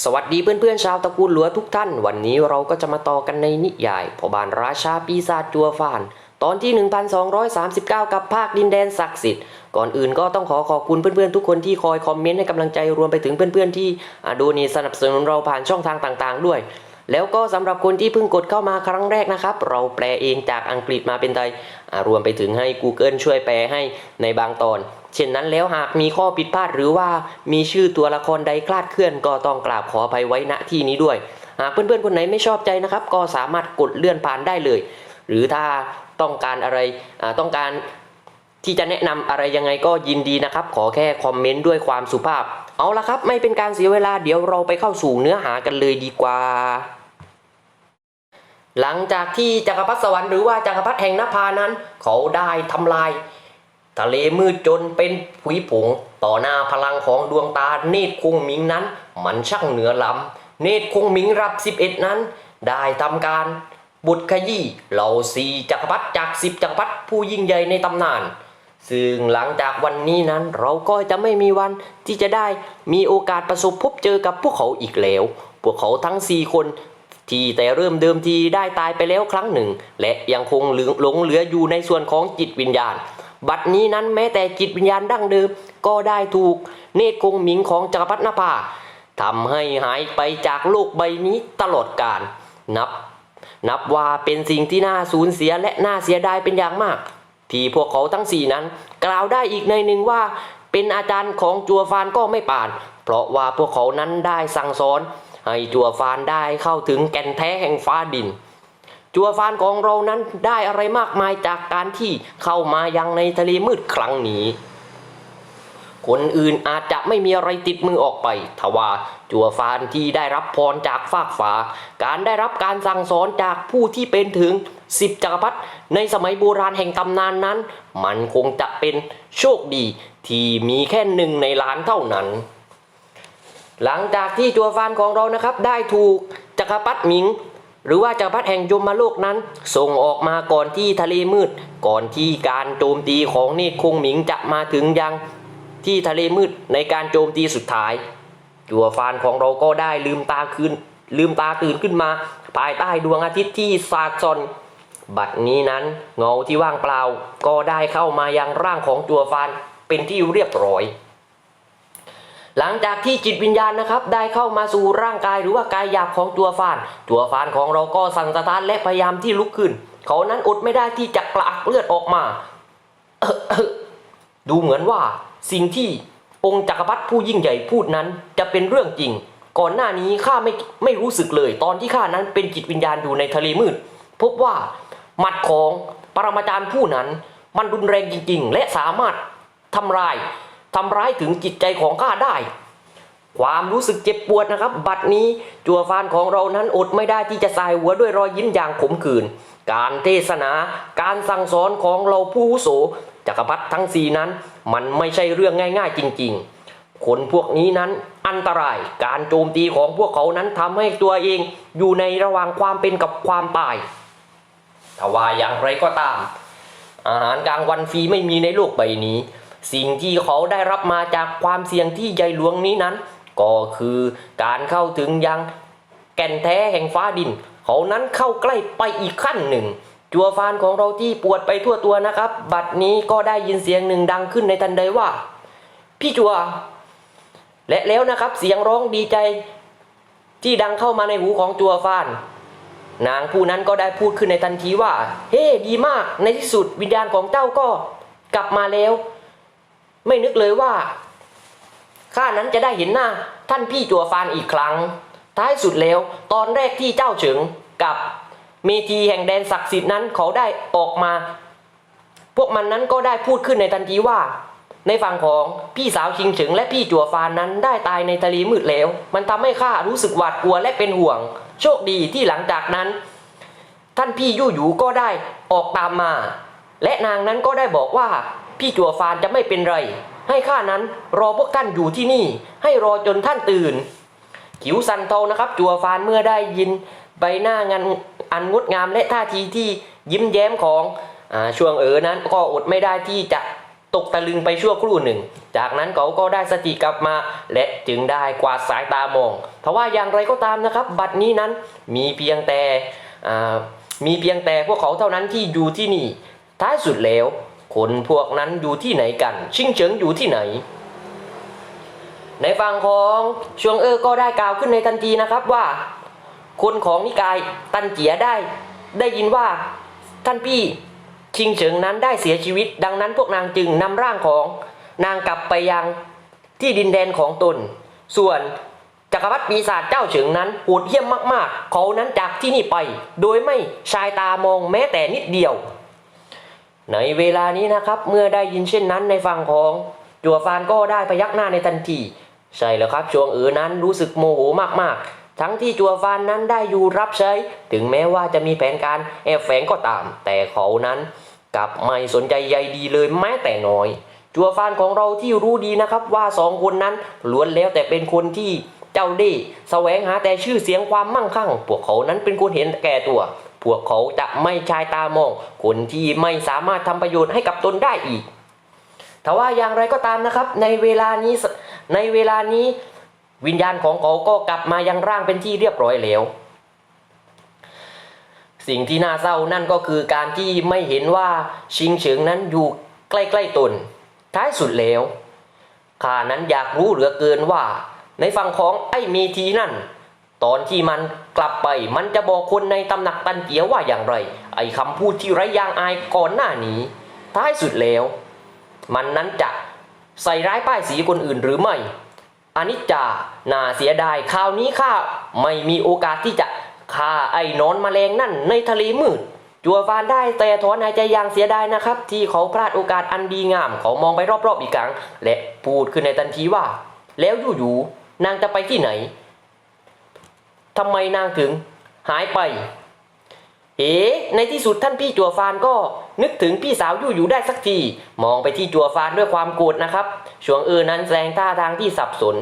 สวัสดีเพื่อนๆชาวตระกูลหลัวทุกท่าน วันนี้เราก็จะมาต่อกันในนิยายพอบานราชาปีศาจจัวฟาน ตอนที่ 1239 กับภาคดินแดนศักดิ์สิทธิ์ ก่อนอื่นก็ต้องขอขอบคุณเพื่อนๆทุกคนที่คอยคอมเมนต์ให้กำลังใจรวมไปถึงเพื่อนๆที่ดูนี่สนับสนุนเราผ่านช่องทางต่างๆด้วย แล้วก็สำหรับคนที่เพิ่งกดเข้ามาครั้งแรกนะครับ เราแปลเองจากอังกฤษมาเป็นไทยรวมไปถึงให้ Google ช่วยแปลให้ในบางตอน เช่นนั้นแล้วหากมีข้อผิดพลาดหรือว่ามีชื่อตัวละครใดคลาดเคลื่อนก็ต้องกราบขออภัยไว้ณที่นี้ด้วย หากเพื่อนๆคนไหนไม่ชอบใจนะครับ ก็สามารถกดเลื่อนผ่านได้เลย หรือถ้าต้องการอะไรต้องการที่จะแนะนำอะไรยังไงก็ยินดีนะครับ ขอแค่คอมเมนต์ด้วยความสุภาพ เอาละครับ ไม่เป็นการเสียเวลาเดี๋ยวเราไปเข้าสู่เนื้อหากันเลยดีกว่า หลังจากที่จักรพรรดิสวรรค์หรือว่าจักรพรรดิแห่งนภานั้น เขาได้ทำลาย ทะเลมืดจนเป็นผุยผง ต่อหน้าพลังของดวงตาเนตรคงมิงนั้น มันช่างเหนือล้ำเนตรคงมิงรับ 11 นั้น ได้ทำการบุตรขยี้เหล่าสีจักรพรรดิจากสิบจักรพรรดิผู้ยิ่งใหญ่ในตำนาน ซึ่งหลังจากวันนี้นั้นเราก็จะไม่มีวันที่จะได้มีโอกาสประสบพบเจอกับพวกเขาอีกแล้ว พวกเขาทั้ง4คน ที่แต่เริ่มเดิมทีได้ตายไปแล้วครั้งหนึ่ง และยังคงหลงหลงเหลืออยู่ในส่วนของจิตวิญญาณ บัดนี้นั้นแม้แต่จิตวิญญาณดั้งเดิมก็ได้ถูกเนตรคงหมิงของจักรพรรดินภาทำให้หายไปจากโลกใบนี้ตลอดกาลนับ นับว่าเป็นสิ่งที่น่าสูญเสียและน่าเสียดายเป็นอย่างมาก ที่พวกเขาทั้งสี่นั้น กล่าวได้อีกในหนึ่งว่า เป็นอาจารย์ของจัวฟานก็ไม่ป่าน เพราะว่าพวกเขานั้นได้สั่งสอน ให้จัวฟานได้เข้าถึงแก่นแท้แห่งฟ้าดิน จัวฟานของเรานั้นได้อะไรมากมายจากการที่เข้ามายังในทะเลมืดครั้งนี้คนอื่นอาจจะไม่มีอะไรติดมือออกไป ทว่าจัวฟานที่ได้รับพรจากฟากฟ้าการได้รับการสั่งสอนจากผู้ที่เป็นถึงสิบจักรพรรดิในสมัยโบราณแห่งตำนานนั้น มันคงจะเป็นโชคดีที่มีแค่หนึ่งในล้านเท่านั้น หลังจากที่จัวฟานของเรานะครับได้ถูกจักรพรรดิหมิง หรือว่าจักรพรรดิแห่งยมโลกนั้น ส่งออกมาก่อนที่ทะเลมืด ก่อนที่การโจมตีของเนตรคงหมิงจะมาถึงยังที่ทะเลมืดในการโจมตีสุดท้าย จัวฟานของเราก็ได้ลืมตาคืนลืมตาตื่นขึ้นมา ภายใต้ดวงอาทิตย์ที่สาดส่องบัดนี้นั้นเงาที่ว่างเปล่าก็ได้เข้ามายังร่างของจัวฟานเป็นที่เรียบร้อย หลังจากที่จิตวิญญาณนะครับได้เข้ามาสู่ร่างกายหรือว่ากายหยาบของจัวฟานจัวฟานของเราก็สั่นสะท้านและพยายามที่ลุกขึ้น เขานั้นอดไม่ได้ที่จะกระอักเลือดออกมา ดูเหมือนว่าสิ่งที่องค์จักรพรรดิผู้ยิ่งใหญ่พูดนั้นจะเป็นเรื่องจริง ก่อนหน้านี้ข้าไม่ไม่รู้สึกเลย ตอนที่ข้านั้นเป็นจิตวิญญาณอยู่ในทะเลมืด พบว่าหมัดของปรมาจารย์ผู้นั้น มันรุนแรงจริง ๆ และสามารถทำลาย ทำร้ายถึงจิตใจของข้าได้ ความรู้สึกเจ็บปวดนะครับ บัดนี้จัวฟานของเรานั้นอดไม่ได้ที่จะสายหัวด้วยรอยยิ้มอย่างขมขื่นการเทศนาการสั่งสอนของเราผู้โสจักรพรรดิทั้งสี่นั้น มันไม่ใช่เรื่องง่าย ๆ จริง ๆ คนพวกนี้นั้นอันตรายการโจมตีของพวกเขานั้นทำให้ตัวเองอยู่ในระหว่างความเป็นกับความตายแต่ว่าอย่างไรก็ตาม อาหารกลางวันฟรีไม่มีในโลกใบนี้ สิ่งที่เขาได้รับมาจากความเสี่ยงที่ใหญ่หลวงนี้นั้น ก็คือการเข้าถึงยังแก่นแท้แห่งฟ้าดิน เขานั้นเข้าใกล้ไปอีกขั้นหนึ่ง จัวฟานของเราที่ปวดไปทั่วตัวนะครับ บัดนี้ก็ได้ยินเสียงหนึ่งดังขึ้นในทันใดว่า พี่จัว และแล้วนะครับเสียงร้องดีใจ ที่ดังเข้ามาในหูของจัวฟานนางผู้นั้นก็ได้พูดขึ้นในทันทีว่า เฮ้ดีมาก ในที่สุดวิญญาณของเจ้าก็ กลับมาแล้ว ไม่นึกเลยว่าข้านั้นจะได้เห็นหน้าท่านพี่จัวฟานอีกครั้ง ท้ายสุดแล้วตอนแรกที่เจ้าเฉิงกับเมทีแห่งแดนศักดิ์สิทธิ์นั้นเขาได้ออกมา พวกมันนั้นก็ได้พูดขึ้นในทันทีว่า ในฝั่งของพี่สาวชิงเฉิงและพี่จัวฟานนั้นได้ตายในทะเลมืดแล้ว มันทำให้ข้ารู้สึกหวาดกลัวและเป็นห่วง โชคดีที่หลังจากนั้น ท่านพี่ยู่หยูก็ได้ออกตามมา และนางนั้นก็ได้บอกว่า พี่จัวฟานจะไม่เป็นไร ให้ข้านั้นรอพวกท่านอยู่ที่นี่ ให้รอจนท่านตื่นขิวสันเทนะครับ จัวฟานเมื่อได้ยินใบหน้างานอันงดงามและท่าทีที่ยิ้มแย้มของอช่วงเอ๋อนั้นก็อดไม่ได้ที่จะตกตะลึงไปชั่วครู่หนึ่ง จากนั้นเขาก็ได้สติกลับมา และจึงได้กวาดสายตามองทว่าอย่างไรก็ตามนะครับ บัดนี้นั้นมีเพียงแต่มีเพียงแต่พวกเขาเท่านั้นที่อยู่ที่นี่ ท้ายสุดแล้ว คนพวกนั้นอยู่ที่ไหนกัน ชิงเฉิงอยู่ที่ไหน ในฝั่งของชวงเออก็ได้กล่าวขึ้นในทันทีนะครับว่า คนของนิกายตันเจียได้ ได้ยินว่าท่านพี่ชิงเฉิงนั้นได้เสียชีวิต ดังนั้นพวกนางจึงนำร่างของนางกลับไปยังที่ดินแดนของตน ส่วนจักรพรรดิปีศาจเจ้าเฉิงนั้นโหดเหี้ยมมากๆ เขานั้นจากที่นี่ไป โดยไม่ชายตามองแม้แต่นิดเดียว ในเวลานี้นะครับ เมื่อได้ยินเช่นนั้นในฝั่งของจัวฟานก็ได้พยักหน้าในทันที ใช่แล้วครับชวงเอ๋อนั้นรู้สึกโมโหมากๆทั้งที่จัวฟานนั้นได้อยู่รับใช้ ถึงแม้ว่าจะมีแผนการแอบแฝงก็ตาม แต่เขานั้นกลับไม่สนใจใยดีเลยแม้แต่น้อย จัวฟานของเราที่รู้ดีนะครับว่าสองคนนั้นล้วนแล้วแต่เป็นคนที่เจ้าเล่ห์แสวงหาแต่ชื่อเสียงความมั่งคั่ง พวกเขานั้นเป็นคนเห็นแก่ตัว พวกเขาจะไม่ชายตามอง คนที่ไม่สามารถทำประโยชน์ให้กับตนได้อีกแต่ว่าอย่างไรก็ตามนะครับ ในเวลานี้ในเวลานี้วิญญาณของเขาก็กลับมายังร่างเป็นที่เรียบร้อยแล้ว สิ่งที่น่าเศร้านั่นก็คือการที่ไม่เห็นว่าชิงเฉิงนั้นอยู่ใกล้ๆตน ท้ายสุดแล้วข้านั้นอยากรู้เหลือเกินว่า ในฝั่งของไอ้เมทีนั่น ตอนที่มันกลับไปมันจะบอกคนในตำหนักตันเกียวว่าอย่างไร ไอ้คำพูดที่ไร้ยางอายก่อนหน้านี้ ท้ายสุดแล้ว มันนั้นจะใส่ร้ายป้ายสีคนอื่นหรือไม่อานิจจาน่าเสียดายคราวนี้ข้าไม่มีโอกาสที่จะฆ่าไอ้นอนแมลงนั่นในทะเลมืด จัวฟานได้แต่ถอนหายใจอย่างเสียดายนะครับ ที่เขาพลาดโอกาสอันดีงามเขามองไปรอบๆอีกครั้ง และพูดขึ้นในทันทีว่า แล้วอยู่ๆนางจะไปที่ไหน ทำไมนางถึงหายไป เอ๋ในที่สุดท่านพี่จัวฟานก็นึกถึงพี่สาวยู่อยู่ได้สักที มองไปที่จัวฟานด้วยความโกรธนะครับชวงเออนั้นแสดงท่าทางที่สับสน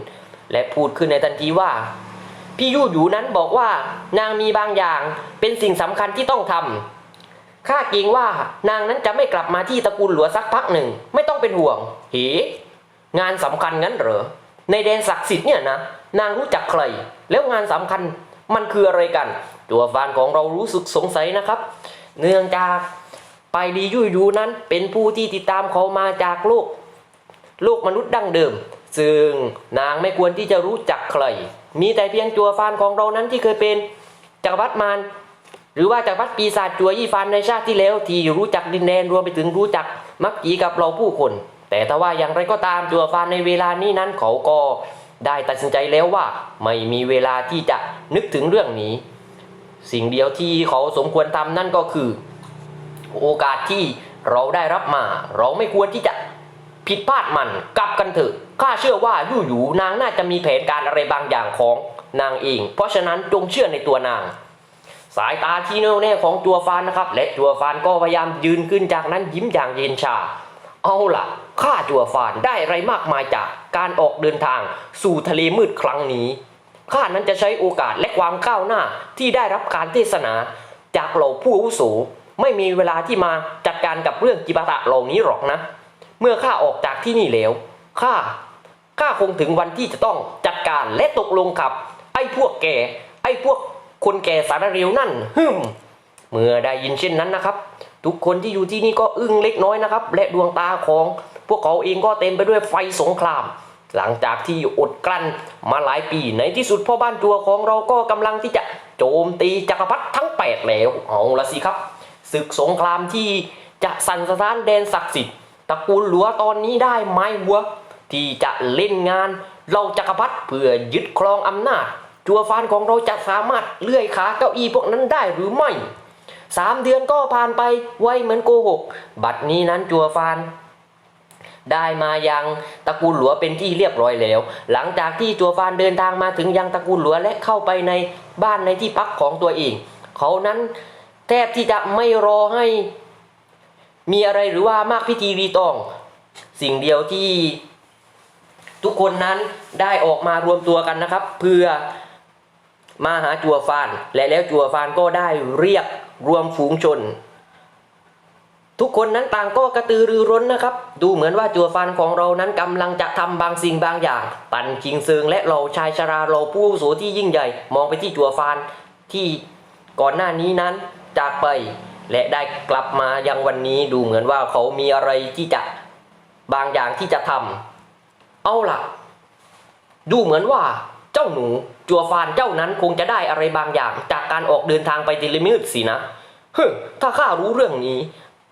และพูดขึ้นในทันทีว่า พี่ยู่อยู่นั้นบอกว่านางมีบางอย่างเป็นสิ่งสำคัญที่ต้องทำข้าเกรงว่านางนั้นจะไม่กลับมาที่ตระกูลหลัวสักพักหนึ่ง ไม่ต้องเป็นห่วงเฮ้งานสำคัญงั้นเหรอในแดนศักดิ์สิทธิ์เนี่ยนะ นางรู้จักใคร แล้วงานสำคัญมันคืออะไรกัน ตัวฟานของเรารู้สึกสงสัยนะครับ เนื่องจากไปดียุยยูนั้นเป็นผู้ที่ติดตามเขามาจากโลก โลกมนุษย์ดั้งเดิม ซึ่งนางไม่ควรที่จะรู้จักใคร มีแต่เพียงจัวฟานของเรานั้นที่เคยเป็นจักรพรรดิมารหรือว่าจักรพรรดิปีศาจจัวยี่ฟานในชาติที่แล้ว ที่รู้จักดินแดนรวมไปถึงรู้จักมักจีกับเราผู้คน แต่ถ้าว่าอย่างไรก็ตามจัวฟานในเวลานี้นั้นเขาก็ ได้ตัดสินใจแล้วว่าไม่มีเวลาที่จะนึกถึงเรื่องนี้ สิ่งเดียวที่เขาสมควรทำนั่นก็คือ โอกาสที่เราได้รับมา เราไม่ควรที่จะผิดพลาดมันกลับกันเถอะข้าเชื่อว่ายู่หยูนางน่าจะมีแผนการอะไรบางอย่างของนางเอง เพราะฉะนั้นจงเชื่อในตัวนาง สายตาที่แน่วแน่ของจัวฟานนะครับ และจัวฟานก็พยายามยืนขึ้นจากนั้นยิ้มอย่างเย็นชา เอาล่ะ ข้าจัวฟานได้ไรมากมายจากการออกเดินทางสู่ทะเลมืดครั้งนี้ ข้านั้นจะใช้โอกาสและความก้าวหน้าที่ได้รับการเทศนา จากเหล่าผู้อาวุโสไม่มีเวลาที่มาจัดการกับเรื่องจิปาถะเหล่านี้หรอกนะ เมื่อข้าออกจากที่นี่แล้วข้าข้าคงถึงวันที่จะต้องจัดการและตกลงกับ ไอ้พวกแกไอ้พวกคนแก่สารเร็วนั่นฮึมเมื่อได้ยินเช่นนั้นนะครับ ทุกคนที่อยู่ที่นี่ก็อึ้งเล็กน้อยนะครับ และดวงตาของ พวกเขาเองก็เต็มไปด้วยไฟสงคราม หลังจากที่อดกลั้นมาหลายปีในที่สุดพ่อบ้านจัวของเราก็กำลังที่จะโจมตีจักรพรรดิทั้งแปดแล้วเอาละสิครับศึกสงครามที่จะสั่นสะท้านแดนศักดิ์สิทธิ์ตระกูลหลัวตอนนี้ได้ไม้หัวที่จะเล่นงานเราจักรพรรดิเพื่อยึดครองอำนาจ จัวฟานของเราจะสามารถเลื่อยขาเก้าอี้พวกนั้นได้หรือไม่สามเดือนก็ผ่านไปไวเหมือนโกหก บัดนี้นั้นจัวฟาน ได้มายังตระกูลหลัวเป็นที่เรียบร้อยแล้ว หลังจากที่จัวฟานเดินทางมาถึงยังตระกูลหลัวและเข้าไปในบ้านในที่พักของตัวเอง เขานั้นแทบที่จะไม่รอให้มีอะไรหรือว่ามากพิธีรีตอง สิ่งเดียวที่ทุกคนนั้นได้ออกมารวมตัวกันนะครับ เพื่อมาหาจัวฟาน และแล้วจัวฟานก็ได้เรียกรวมฝูงชน ทุกคนนั้นต่างก็กระตือรือร้นนะครับ ดูเหมือนว่าจัวฟันของเรานั้นกำลังจะทำบางสิ่งบางอย่าง ปันคิงเซิงและเราชายชราเราผู้อาวุโสที่ยิ่งใหญ่ มองไปที่จัวฟันที่ก่อนหน้านี้นั้นจากไป และได้กลับมายังวันนี้ดูเหมือนว่าเขามีอะไรที่จะบางอย่างที่จะทำเอาล่ะ ดูเหมือนว่าเจ้าหนูจัวฟานเจ้านั้นคงจะได้อะไรบางอย่าง จากการออกเดินทางไปติลิมิตสินะเฮ้ถ้าข้ารู้เรื่องนี้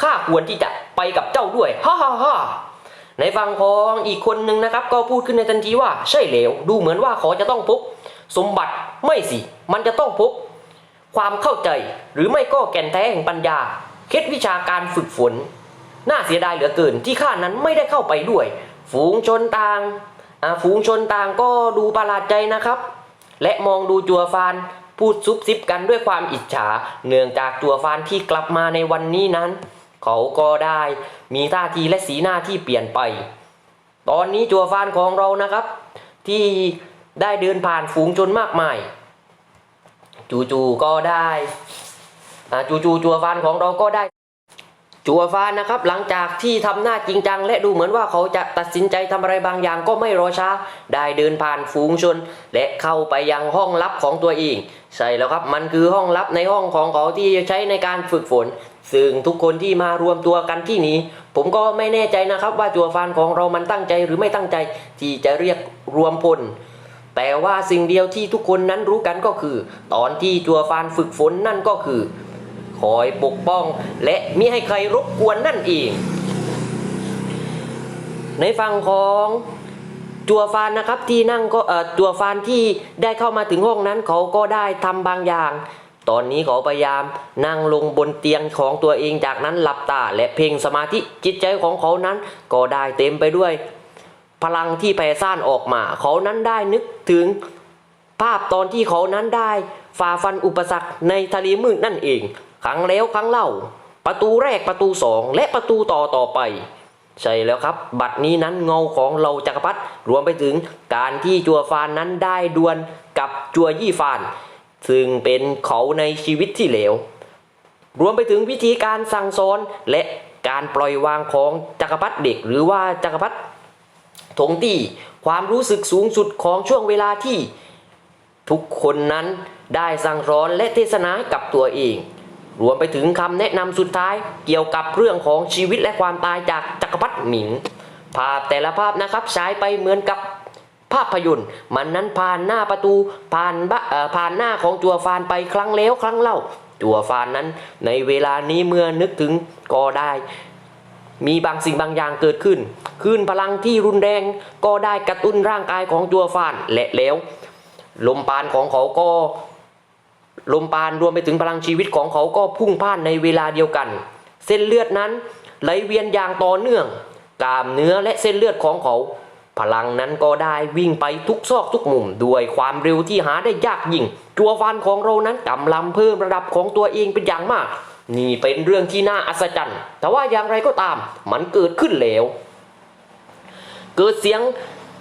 ข้าควรที่จะไปกับเจ้าด้วยฮ่าฮ่าฮ่าในฝั่งของอีกคนหนึ่งนะครับ ก็พูดขึ้นในทันทีว่าใช่แล้วดูเหมือนว่าเขาจะต้องพบ สมบัติไม่สิ มันจะต้องพบ ความเข้าใจหรือไม่ก็แก่นแท้แห่งปัญญา เคล็ดวิชาการฝึกฝน น่าเสียดายเหลือเกินที่ข้านั้นไม่ได้เข้าไปด้วย ฝูงชนต่างฝูงชนต่างก็ดูประหลาดใจนะครับ และมองดูจัวฟานพูดซุบซิบกันด้วยความอิจฉา เนื่องจากจัวฟานที่กลับมาในวันนี้นั้น เขาก็ได้มีท่าทีและสีหน้าที่เปลี่ยนไป ตอนนี้จัวฟานของเรานะครับ ที่ได้เดินผ่านฝูงชนมากมาย จู่ๆก็ได้จู่ๆจัวฟานของเราก็ได้ จัวฟานนะครับหลังจากที่ทำหน้าจริงจัง และดูเหมือนว่าเขาจะตัดสินใจทำอะไรบางอย่างก็ไม่รอช้า ได้เดินผ่านฝูงชน และเข้าไปยังห้องลับของตัวเอง ใช่แล้วครับมันคือห้องลับในห้องของเขาที่ใช้ในการฝึกฝน ซึ่งทุกคนที่มารวมตัวกันที่นี้ ผมก็ไม่แน่ใจนะครับ ว่าจัวฟานของเรามันตั้งใจหรือไม่ตั้งใจ ที่จะเรียกรวมพล แต่ว่าสิ่งเดียวที่ทุกคนนั้นรู้กันก็คือ ตอนที่จัวฟานฝึกฝนนั่นก็คือ คอยปกป้อง และมิให้ใครรบกวนนั่นเอง ในฝั่งของจัวฟานนะครับที่นั่งก็เอ่อจัวฟานที่ได้เข้ามาถึงห้องนั้นเขาก็ได้ทำบางอย่าง ตอนนี้เขาพยายามนั่งลงบนเตียงของตัวเองจากนั้นหลับตาและเพ่งสมาธิจิตใจของเขานั้นก็ได้เต็มไปด้วย พลังที่แผ่ซ่านออกมา เขานั้นได้นึกถึงภาพตอนที่เขานั้นได้ฝ่าฟันอุปสรรคในทะเลมืดนั่นเองครั้งแล้วครั้งเล่า ประตูแรกประตูสองและประตูต่อต่อไป ใช่แล้วครับ บัตรนี้นั้นเงาของเราจักรพรรดิรวมไปถึงการที่จัวฟานนั้นได้ดวลกับจัวยี่ฟาน ซึ่งเป็นเขาในชีวิตที่เหลว รวมไปถึงวิธีการสั่งสอนและการปล่อยวางของจักรพรรดิเด็ก หรือว่าจักรพรรดิถงตี้ความรู้สึกสูงสุดของช่วงเวลาที่ ทุกคนนั้นได้สั่งสอนและเทศนาให้กับตัวเอง รวมไปถึงคำแนะนำสุดท้ายเกี่ยวกับเรื่องของชีวิตและความตายจากจักรพรรดิหมิง ภาพแต่ละภาพนะครับฉายไปเหมือนกับ ภาพยนตร์ มันนั้นผ่านหน้าประตูผ่านบะเออผ่านหน้าของจัวฟานไปครั้งแล้วครั้งเล่า จัวฟานนั้น ในเวลานี้เมื่อนึกถึงก็ได้ มีบางสิ่งบางอย่างเกิดขึ้นคลื่นพลังที่รุนแรงก็ได้กระตุ้นร่างกายของจัวฟานและแล้ว ลมปานของเขาก็ลมปานรวมไปถึงพลังชีวิตของเขาก็พุ่งพ่านในเวลาเดียวกัน เส้นเลือดนั้นไหลเวียนอย่างต่อเนื่อง กล้ามเนื้อและเส้นเลือดของเขา พลังนั้นก็ได้วิ่งไปทุกซอกทุกมุมด้วยความเร็วที่หาได้ยากยิ่ง ตัวฟันของเรานั้นกำลังเพิ่มระดับของตัวเองเป็นอย่างมาก นี่เป็นเรื่องที่น่าอัศจรรย์ แต่ว่าอย่างไรก็ตาม มันเกิดขึ้นแล้ว เกิดเสียง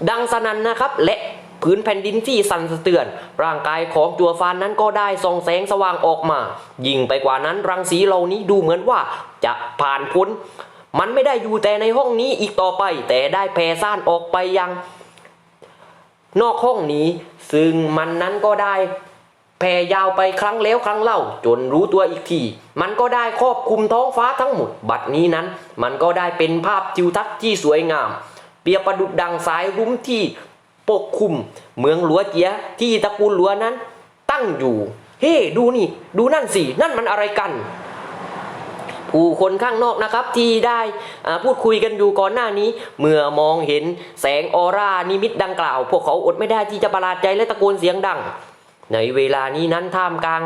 ดังสนั่นนะครับ และพื้นแผ่นดินที่สั่นสะเทือน ร่างกายของจัวฟานนั้นก็ได้ส่องแสงสว่างออกมา ยิ่งไปกว่านั้นรังสีเหล่านี้ดูเหมือนว่าจะผ่านพ้น มันไม่ได้อยู่แต่ในห้องนี้อีกต่อไป แต่ได้แผ่ซ่านออกไปยัง นอกห้องนี้ ซึ่งมันนั้นก็ได้แผ่ยาวไปครั้งแล้วครั้งเล่า จนรู้ตัวอีกที มันก็ได้ครอบคลุมท้องฟ้าทั้งหมด บัดนี้นั้น มันก็ได้เป็นภาพทิวทัศน์ที่สวยงาม เปียประดุดดังสายรุ้มที่ปกคลุม เมืองหลัวเจียที่ตระกูลหลัวนั้น ตั้งอยู่ เฮ้ ดูนี่ ดูนั่นสิ นั่นมันอะไรกัน ผู้คนข้างนอกนะครับที่ได้พูดคุยกันอยู่ก่อนหน้านี้ เมื่อมองเห็นแสงออร่านิมิตดังกล่าว พวกเขาอดไม่ได้ที่จะประหลาดใจและตะโกนเสียงดัง ในเวลานี้นั้นท่ามกลาง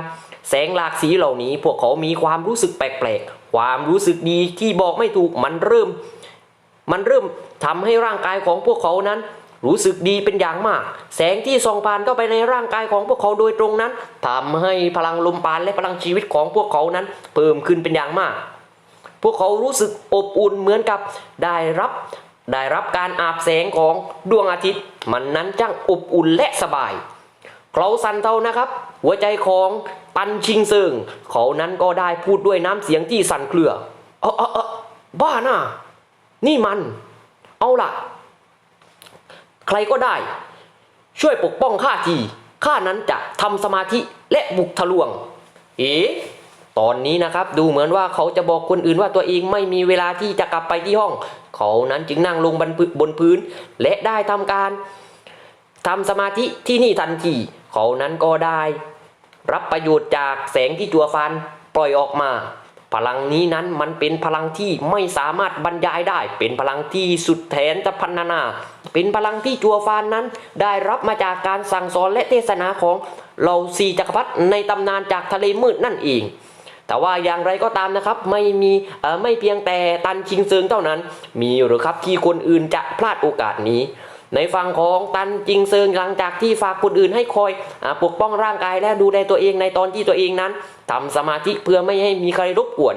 แสงหลากสีเหล่านี้ พวกเขามีความรู้สึกแปลกๆ ความรู้สึกดีที่บอกไม่ถูกมันเริ่ม มันเริ่มทำให้ร่างกายของพวกเขานั้น รู้สึกดีเป็นอย่างมาก แสงที่ส่องผ่านเข้าไปในร่างกายของพวกเขาโดยตรงนั้นทำให้พลังลมปานและพลังชีวิตของพวกเขานั้น เพิ่มขึ้นเป็นอย่างมาก พวกเขารู้สึกอบอุ่นเหมือนกับได้รับได้รับการอาบแสงของดวงอาทิตย์ มันนั้นจังอบอุ่นและสบายเขาสันเทานะครับ หัวใจของปันชิงเซิงเขานั้นก็ได้พูดด้วยน้ำเสียงที่สั่นเครือเออเออเออบ้าน่ะนี่มัน เอาล่ะ ใครก็ได้ ช่วยปกป้องข้าทีข้านั้นจะทำสมาธิและบุกทะลวง เอ๋ ตอนนี้นะครับดูเหมือนว่าเขาจะบอกคนอื่นว่าตัวเองไม่มีเวลาที่จะกลับไปที่ห้อง เขานั้นจึงนั่งลงบนพื้นบนพื้น และได้ทำการทำสมาธิที่นี่ทันทีเขานั้นก็ได้ รับประโยชน์จากแสงที่จัวฟันปล่อยออกมา พลังนี้นั้นมันเป็นพลังที่ไม่สามารถบรรยายได้ เป็นพลังที่สุดแทนจะพันนานาเป็นพลังที่จัวฟานนั้น ได้รับมาจากการสั่งสอนและเทศนาของเหล่าสีจักรพรรดิในตำนานจากทะเลมืดนั่นเอง แต่ว่าอย่างไรก็ตามนะครับไม่มีไม่เพียงแต่ตันชิงเซิงเท่านั้น มีหรือครับที่คนอื่นจะพลาดโอกาสนี้ในฝั่งของตันจิงเซิงหลังจากที่ฝากคนอื่นให้คอยอปกป้องร่างกายและดูแลตัวเองในตอนที่ตัวเองนั้นทำสมาธิเพื่อไม่ให้มีใครรบกวน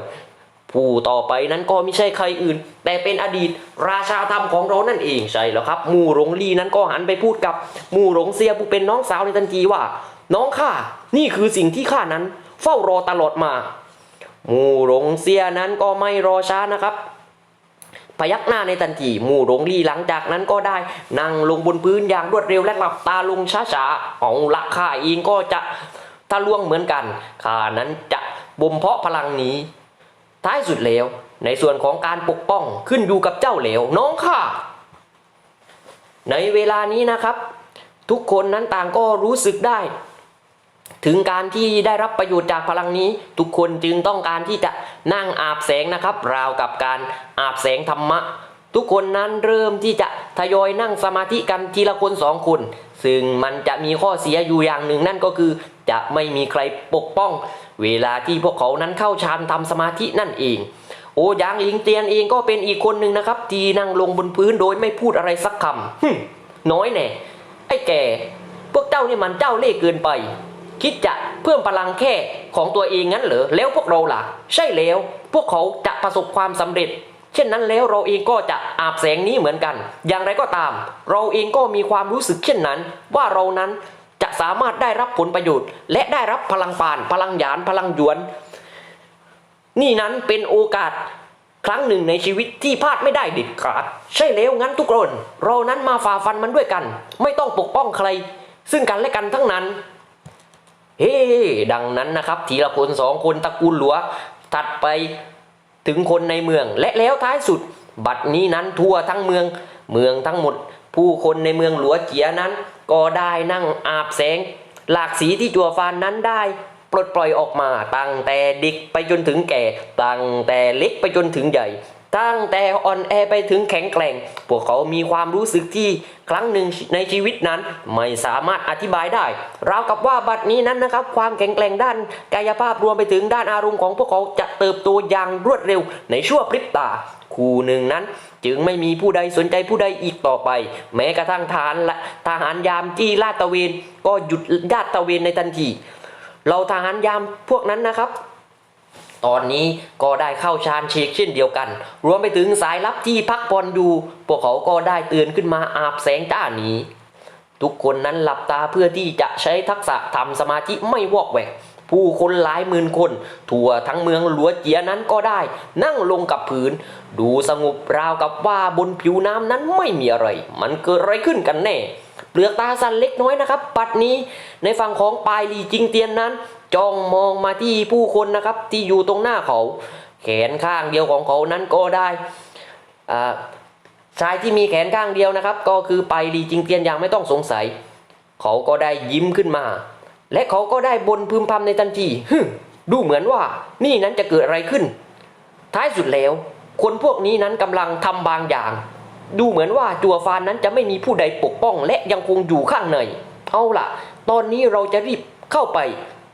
ผู้ต่อไปนั้นก็ไม่ใช่ใครอื่น แต่เป็นอดีตราชาธรรมของเรานั่นเองใช่แล้วครับมู่หลงลีนั้นก็หันไปพูดกับมู่หลงเซียผู้เป็นน้องสาวในทันทีว่า น้องข้านี่คือสิ่งที่ข้านั้น เฝ้ารอตลอดมา หมู่หลงเซียนั้นก็ไม่รอช้านะครับพยักหน้าในทันทีหมู่หลงลี่หลังจากนั้นก็ได้ นั่งลงบนพื้นอย่างรวดเร็วและหลับตาลงช้าๆเอาละข้าเองก็จะทะลวงเหมือนกันข้านั้นจะบ่มเพาะพลังนี้ ท้ายสุดแล้ว ในส่วนของการปกป้องขึ้นอยู่กับเจ้าเหลวน้องข้าในเวลานี้นะครับ ทุกคนนั้นต่างก็รู้สึกได้ ถึงการที่ได้รับประโยชน์จากพลังนี้ ทุกคนจึงต้องการที่จะนั่งอาบแสงนะครับ ราวกับการอาบแสงธรรมะ ทุกคนนั้นเริ่มที่จะทยอยนั่งสมาธิกันทีละคนสองคน ซึ่งมันจะมีข้อเสียอยู่อย่างหนึ่งนั่นก็คือ จะไม่มีใครปกป้อง เวลาที่พวกเขานั้นเข้าฌานทำสมาธินั่นเอง โอ้ยางหลิงเตียนเองก็เป็นอีกคนหนึ่งนะครับ ที่นั่งลงบนพื้นโดยไม่พูดอะไรสักคำน้อยแน่ไอ้แก่ พวกเจ้านี่มันเจ้าเล่ห์เกินไป คิดจะเพิ่มพลังแค่ของตัวเองงั้นเหรอแล้วพวกเราล่ะ ใช่แล้ว พวกเขาจะประสบความสำเร็จ เช่นนั้นแล้วเราเองก็จะอาบแสงนี้เหมือนกัน อย่างไรก็ตาม เราเองก็มีความรู้สึกเช่นนั้น ว่าเรานั้นจะสามารถได้รับผลประโยชน์ และได้รับพลังปาน พลังหยาน พลังหยวน นี่นั้นเป็นโอกาสครั้งหนึ่งในชีวิตที่พลาดไม่ได้เด็ดขาด ใช่แล้วงั้นทุกคน เรานั้นมาฝ่าฟันมันด้วยกัน ไม่ต้องปกป้องใคร ซึ่งกันและกันทั้งนั้น เฮ้ดังนั้นนะครับทีละคนสองคนตระกูลหลัวตัดไปถึงคนในเมือง และแล้วท้ายสุด บัดนี้นั้นทั่วทั้งเมือง เมืองทั้งหมด ผู้คนในเมืองหลัวเจียนั้น ก็ได้นั่งอาบแสง หลากสีที่จัวฟานนั้นได้ปลดปล่อยออกมาตั้งแต่เด็กไปจนถึงแก่ตั้งแต่เล็กไปจนถึงใหญ่ ตั้งแต่อ่อนแอไปถึงแข็งแกร่ง พวกเขามีความรู้สึกที่ครั้งหนึ่งในชีวิตนั้นไม่สามารถอธิบายได้ ราวกับว่าบัดนี้นั้นนะครับ ความแข็งแกร่งด้านกายภาพรวมไปถึงด้านอารมณ์ของพวกเขาจะเติบโตอย่างรวดเร็วในชั่วพริบตาคู่หนึ่งนั้น จึงไม่มีผู้ใดสนใจผู้ใดอีกต่อไป แม้กระทั่งทหารและทหารยามที่ลาดตระเวน ก็หยุดลาดตระเวนในทันทีเราทหารยามพวกนั้นนะครับ ตอนนี้ก็ได้เข้าชานเชกเช่นเดียวกัน รวมไปถึงสายลับที่พักผ่อนอยู่พวกเขาก็ได้เตือนขึ้นมาอาบแสงจ้านี้ทุกคนนั้นหลับตาเพื่อที่จะใช้ทักษะทำสมาธิไม่วอกแวก ผู้คนหลายหมื่นคน ทั่วทั้งเมืองหลัวเจียนั้นก็ได้ นั่งลงกับผืน ดูสงบราวกับว่าบนผิวน้ำนั้นไม่มีอะไร มันเกิดอะไรขึ้นกันแน่ เปลือกตาสั้นเล็กน้อยนะครับ ปัดนี้ในฝั่งของปลายหลีจิงเตียนนั้น จ้องมองมาที่ผู้คนนะครับที่อยู่ตรงหน้าเขา แขนข้างเดียวของเขานั้นก็ได้ชายที่มีแขนข้างเดียวนะครับ ก็คือไปหลีจิงเตียนอย่างไม่ต้องสงสัย เขาก็ได้ยิ้มขึ้นมา และเขาก็ได้บนพึมพำในทันทีฮึดูเหมือนว่านี่นั้นจะเกิดอะไรขึ้น ท้ายสุดแล้ว คนพวกนี้นั้นกำลังทำบางอย่าง ดูเหมือนว่าจัวฟานนั้นจะไม่มีผู้ใดปกป้องและยังคงอยู่ข้างใน เอาล่ะ ตอนนี้เราจะรีบเข้าไป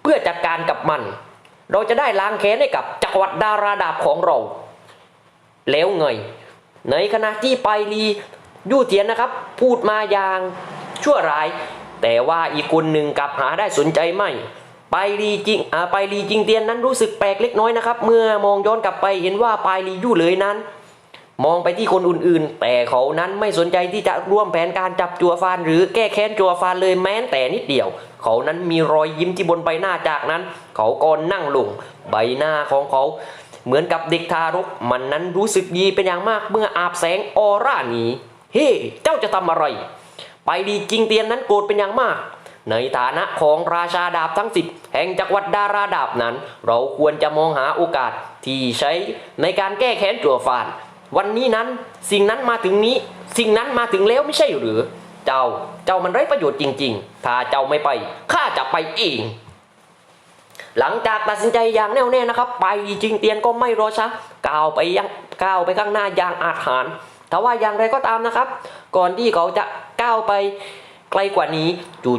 เพื่อจัดการกับมัน เราจะได้ล้างแค้นให้กับจักรวรรดิดาราดาบของเรา แล้วไง ในขณะที่ไปรียู่เทียนนะครับ พูดมาอย่างชั่วร้าย แต่ว่าอีกคนหนึ่งกลับหาได้สนใจไม่ไปรีจริงอ่าไปรีจริงเตียนนั้นรู้สึกแปลกเล็กน้อยนะครับ เมื่อมองย้อนกลับไปเห็นว่าไปรียู่เลยนั้น มองไปที่คนอื่นๆ แต่เขานั้นไม่สนใจที่จะร่วมแผนการจับจัวฟาน หรือแก้แค้นจัวฟานเลยแม้แต่นิดเดียว เขานั้นมีรอยยิ้มที่บนใบหน้าจากนั้น เขาก็นั่งลงใบหน้าของเขา เหมือนกับเด็กทารกมันนั้นรู้สึกดีเป็นอย่างมากเมื่ออาบแสงออร่านี้ เฮ้เจ้าจะทำอะไร ไปดีจริงเตียนนั้นโกรธเป็นอย่างมากในฐานะของราชาดาบทั้งสิบแห่งจักรวรรดิดาราดาบนั้น เราควรจะมองหาโอกาสที่ใช้ในการแก้แค้นจั่วฟาน วันนี้นั้นสิ่งนั้นมาถึงนี้ สิ่งนั้นมาถึงแล้วไม่ใช่หรือ เจ้าเจ้ามันไร้ประโยชน์จริง ๆ ถ้าเจ้าไม่ไปข้าจะไปเองหลังจากตัดสินใจอย่างแน่วแน่นะครับ ไปจริงเตียนก็ไม่รอช้าก้าวไปยังก้าวไปข้างหน้าอย่างอาถรรพ์แต่ว่าอย่างไรก็ตามนะครับ ก่อนที่เขาจะก้าวไปไกลกว่านี้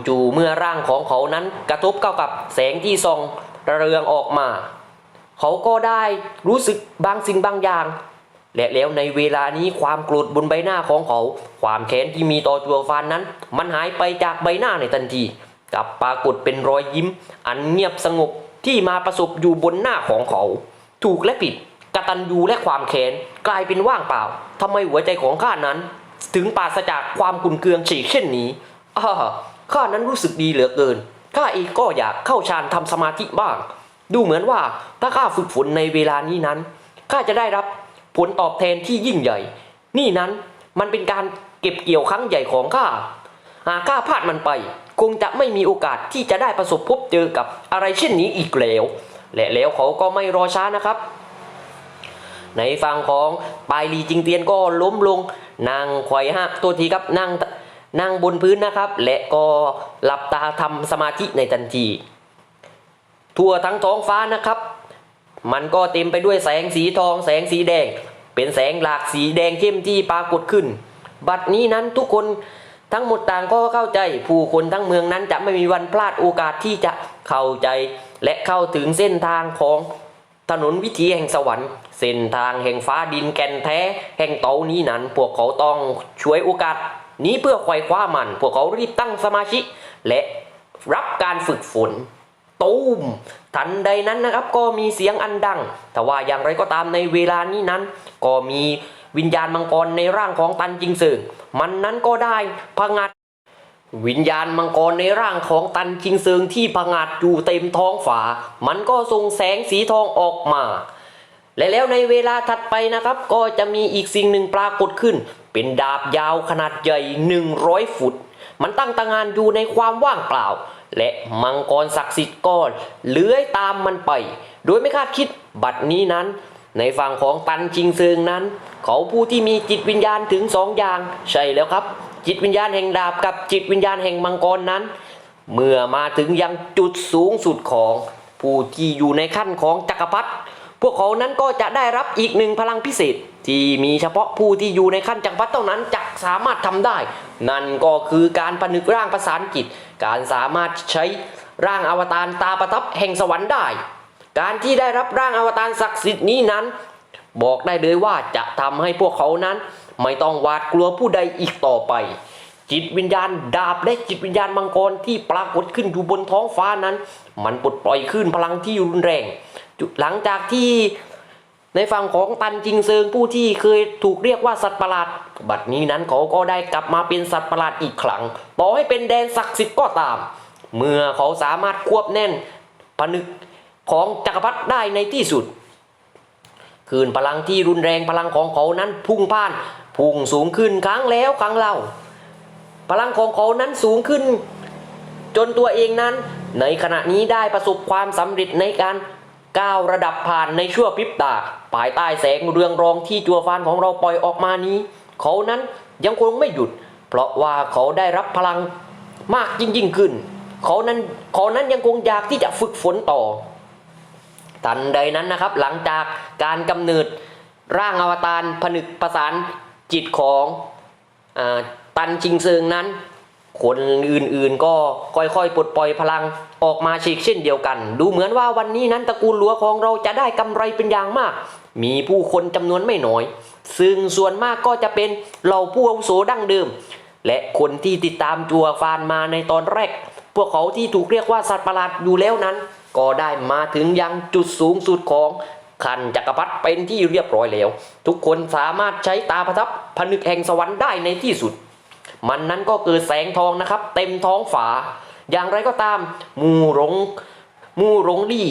จู่ๆเมื่อร่างของเขานั้นกระทบเข้ากับแสงที่ส่องระเรืองออกมา เขาก็ได้รู้สึกบางสิ่งบางอย่าง และแล้วในเวลานี้ความโกรธบนใบหน้าของเขา ความแค้นที่มีต่อตัวฟานนั้น มันหายไปจากใบหน้าในทันทีกลับปรากฏเป็นรอยยิ้ม อันเงียบสงบที่มาประสบอยู่บนหน้าของเขา ถูกและผิดกตัญญูและความแค้นกลายเป็นว่างเปล่าทำไมหัวใจของข้านั้น ถึงปราศจากความกุนเคืองฉีกเช่นนี้อ่าข้านั้นรู้สึกดีเหลือเกินข้าเองก็อยากเข้าฌานทำสมาธิบ้าง ดูเหมือนว่าถ้าข้าฝึกฝนในเวลานี้นั้นข้าจะได้รับ ผลตอบแทนที่ยิ่งใหญ่ นี่นั้นมันเป็นการเก็บเกี่ยวครั้งใหญ่ของข้า หากข้าพลาดมันไป คงจะไม่มีโอกาสที่จะได้ประสบพบเจอกับอะไรเช่นนี้อีกแล้ว และแล้วเขาก็ไม่รอช้านะครับ ในฝั่งของปายลีจิงเตียนก็ล้มลงนั่งไขว่ห้างตัวทีครับนั่งนั่งบนพื้นนะครับ และก็หลับตาทำสมาธิในทันที ทั่วทั้งท้องฟ้านะครับ มันก็เต็มไปด้วยแสงสีทอง แสงสีแดง เป็นแสงหลากสีแดงเข้มที่ปรากฏขึ้น บัดนี้นั้นทุกคนทั้งหมดต่างก็เข้าใจ ผู้คนทั้งเมืองนั้นจะไม่มีวันพลาดโอกาสที่จะเข้าใจ และเข้าถึงเส้นทางของถนนวิถีแห่งสวรรค์ เส้นทางแห่งฟ้าดินแก่นแท้ แห่งเตานี้นั้น พวกเขาต้องช่วยโอกาส นี้เพื่อไขว่คว้ามัน พวกเขารีบตั้งสมาชิกและรับการฝึกฝน ตูมทันใดนั้นนะครับก็มีเสียงอันดัง แต่ว่าอย่างไรก็ตามในเวลานี้นั้น ก็มีวิญญาณมังกรในร่างของตันจิงเซิงมันนั้นก็ได้พังัด วิญญาณมังกรในร่างของตันจิงเซิงที่พังัดอยู่เต็มท้องฝา มันก็ส่งแสงสีทองออกมา และแล้วในเวลาถัดไปนะครับ ก็จะมีอีกสิ่งหนึ่งปรากฏขึ้น เป็นดาบยาวขนาดใหญ่ 100 ฟุต มันตั้งตางานอยู่ในความว่างเปล่า และมังกรศักดิ์สิทธิ์ก็เลื้อยตามมันไป โดยไม่คาดคิดบัดนี้นั้น ในฝั่งของตันจิงเซิงนั้น เขาผู้ที่มีจิตวิญญาณถึงสองอย่าง ใช่แล้วครับ จิตวิญญาณแห่งดาบกับจิตวิญญาณแห่งมังกรนั้น เมื่อมาถึงยังจุดสูงสุดของผู้ที่อยู่ในขั้นของจักรพรรดิพวกเขานั้นก็จะได้รับอีกหนึ่งพลังพิเศษ ที่มีเฉพาะผู้ที่อยู่ในขั้นจักรพรรดิเท่านั้นจะสามารถทำได้ นั่นก็คือการผนึกร่างประสานจิต การสามารถใช้ร่างอวตารตาประทับแห่งสวรรค์ได้ การที่ได้รับร่างอวตารศักดิ์สิทธิ์นี้นั้น บอกได้เลยว่าจะทำให้พวกเขานั้น ไม่ต้องหวาดกลัวผู้ใดอีกต่อไป จิตวิญญาณดาบและจิตวิญญาณมังกรที่ปรากฏขึ้นอยู่บนท้องฟ้านั้น มันปลดปล่อยขึ้นพลังที่รุนแรงหลังจากที่ ในฝั่งของตันจิงเซิงผู้ที่เคยถูกเรียกว่าสัตว์ประหลาด บัดนี้นั้นเขาก็ได้กลับมาเป็นสัตว์ประหลาดอีกครั้ง ต่อให้เป็นแดนศักดิ์สิทธิ์ก็ตาม เมื่อเขาสามารถควบแน่นผนึกของจักรพรรดิได้ในที่สุด คืนพลังที่รุนแรงพลังของเขานั้นพุ่งพ่าน พุ่งสูงขึ้นครั้งแล้วครั้งเล่า พลังของเขานั้นสูงขึ้น จนตัวเองนั้น ในขณะนี้ได้ประสบความสำเร็จในการ ก้าวระดับผ่านในชั่วพริบตาภายใต้แสงเรืองรองที่จัวฟานของเราปล่อยออกมานี้ เขานั้นยังคงไม่หยุด เพราะว่าเขาได้รับพลังมากยิ่งยิ่งขึ้น เขานั้นเขานั้นยังคงอยากที่จะฝึกฝนต่อ ทันใดนั้นนะครับหลังจากการกำเนิดร่างอวตารผนึกประสานจิตของอตันชิงเซิงนั้น คนอื่นๆ ก็ค่อยๆปลดปล่อยพลังออกมาฉีกเช่นเดียวกัน ดูเหมือนว่าวันนี้นั้นตระกูลหลัวของเราจะได้กำไรเป็นอย่างมาก มีผู้คนจำนวนไม่น้อย ซึ่งส่วนมากก็จะเป็นเหล่าผู้อาวุโสดั้งเดิม และคนที่ติดตามจัวฟานมาในตอนแรก พวกเขาที่ถูกเรียกว่าสัตว์ประหลาดอยู่แล้วนั้น ก็ได้มาถึงยังจุดสูงสุดของขันจักรพรรดิเป็นที่เรียบร้อยแล้ว ทุกคนสามารถใช้ตาประทับผนึกแห่งสวรรค์ได้ในที่สุด มันนั้นก็เกิดแสงทองนะครับ เต็มท้องฝา อย่างไรก็ตามมูหลงมูหลงลี่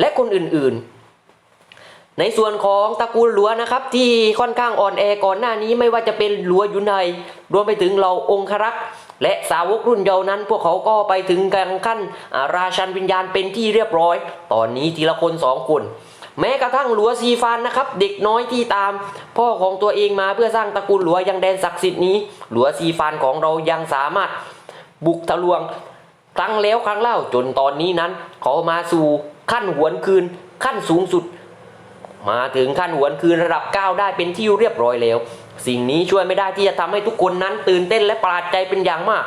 และคนอื่นๆ ในส่วนของตระกูลหลัวนะครับ ที่ค่อนข้างอ่อนแอก่อนหน้านี้ไม่ว่าจะเป็นหลัวยุนไนรวมไปถึงเราองครักษ์และสาวกรุ่นเยาว์นั้น พวกเขาก็ไปถึงกันขั้นราชันวิญญาณเป็นที่เรียบร้อย ตอนนี้ทีละคนสองคน แม้กระทั่งหลัวซีฟานนะครับ เด็กน้อยที่ตาม พ่อของตัวเองมาเพื่อสร้างตระกูลหลัวยังแดนศักดิ์สิทธิ์นี้ หลัวซีฟานของเรายังสามารถบุกทะลวงครั้งแล้วครั้งเล่าจนตอนนี้นั้น เขามาสู่ขั้นหวนคืน ขั้นสูงสุด มาถึงขั้นหวนคืนระดับ 9 ได้เป็นที่เรียบร้อยแล้ว สิ่งนี้ช่วยไม่ได้ที่จะทำให้ทุกคนนั้นตื่นเต้นและประหลาดใจเป็นอย่างมาก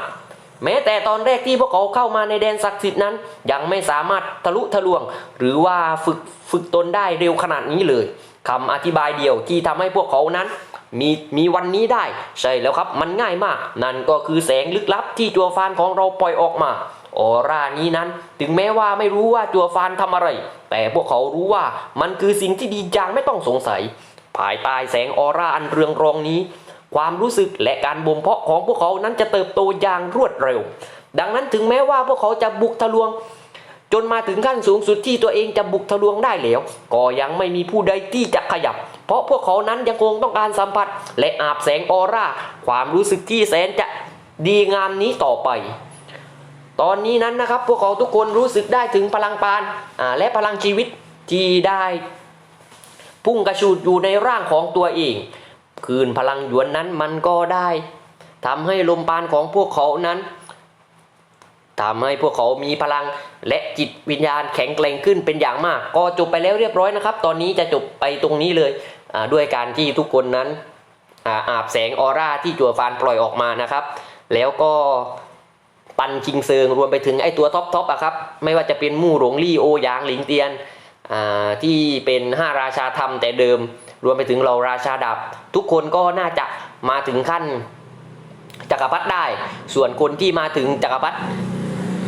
แม้แต่ตอนแรกที่พวกเขาเข้ามาในแดนศักดิ์สิทธิ์นั้น ยังไม่สามารถทะลุทะลวง หรือว่าฝึกฝึกตนได้เร็วขนาดนี้เลยคำอธิบายเดียวที่ทำให้พวกเขานั้นมีมีวันนี้ได้ ใช่แล้วครับมันง่ายมาก นั่นก็คือแสงลึกลับที่จัวฟานของเราปล่อยออกมาออร่านี้นั้น ถึงแม้ว่าไม่รู้ว่าจัวฟานทำอะไร แต่พวกเขารู้ว่ามันคือสิ่งที่ดีอย่างไม่ต้องสงสัย ภายใต้แสงออร่าอันเรืองรองนี้ ความรู้สึกและการบ่มเพาะของพวกเขานั้นจะเติบโตอย่างรวดเร็ว ดังนั้นถึงแม้ว่าพวกเขาจะบุกทะลวง จนมาถึงขั้นสูงสุดที่ตัวเองจะบุกทะลวงได้แล้ว ก็ยังไม่มีผู้ใดที่จะขยับ เพราะพวกเขานั้นยังคงต้องการสัมผัส และอาบแสงออร่า ความรู้สึกที่แสนจะดีงามนี้ต่อไป ตอนนี้นั้นนะครับพวกเขาทุกคนรู้สึกได้ถึงพลังปานและพลังชีวิตที่ได้ พุ่งกระชูดอยู่ในร่างของตัวเอง คืนพลังหยวนนั้นมันก็ได้ทำให้ลมปานของพวกเขานั้นทำให้พวกเขามีพลังและจิตวิญญาณแข็งแกร่งขึ้นเป็นอย่างมาก ก็จบไปแล้วเรียบร้อยนะครับ ตอนนี้จะจบไปตรงนี้เลยด้วยการที่ทุกคนนั้นอาอาบแสงออร่าที่จั่วฟานปล่อยออกมานะครับ แล้วก็ปันคิงเซิงรวมไปถึงไอตัวท็อปท็อปอะครับไม่ว่าจะเป็นมู่หลงลี่โอหยางหลิงเตียนที่เป็น 5 ราชาธรรมแต่เดิม รวมไปถึงเราราชาดับทุกคนก็น่าจะมาถึงขั้นจักรพรรดิได้ ส่วนคนที่มาถึงจักรพรรดิ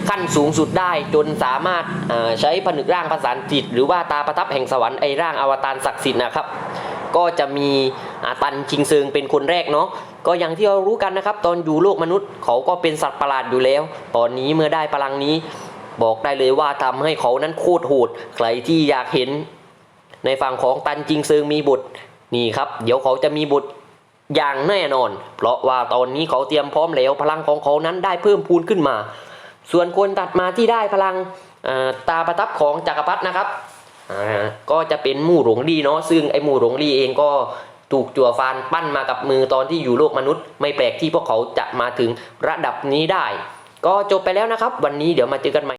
ขั้นสูงสุดได้จนสามารถาใช้ผนึกร่างประสานจิตหรือว่าตาประทับแห่งสวรรค์ไอร่างอวตารศักดิ์สิทธิ์นะครับ ก็จะมีอาตันชิงเซิงเป็นคนแรกเนาะก็อย่างที่เรารู้กันนะครับ ตอนอยู่โลกมนุษย์เขาก็เป็นสัตว์ประหลาดอยู่แล้ว ตอนนี้เมื่อได้พลังนี้ บอกได้เลยว่าทำให้เขานั้นโคตรโหดใครที่อยากเห็น ในฝั่งของตันจิงซิงมีบุตรนี่ครับ เดี๋ยวเขาจะมีบุตรอย่างแน่นอน เพราะว่าตอนนี้เขาเตรียมพร้อมแล้วพลังของเขานั้นได้เพิ่มพูนขึ้นมา ส่วนคนตัดมาที่ได้พลังตาประทับของจักรพรรดินะครับก็จะเป็นมู่หลงลี่เนาะซึ่งไอ้มู่หลงลี่เองก็ถูกจั่วฟานปั้นมากับมือตอนที่อยู่โลกมนุษย์ ไม่แปลกที่พวกเขาจะมาถึงระดับนี้ได้ ก็จบไปแล้วนะครับ วันนี้เดี๋ยวมาเจอกันใหม่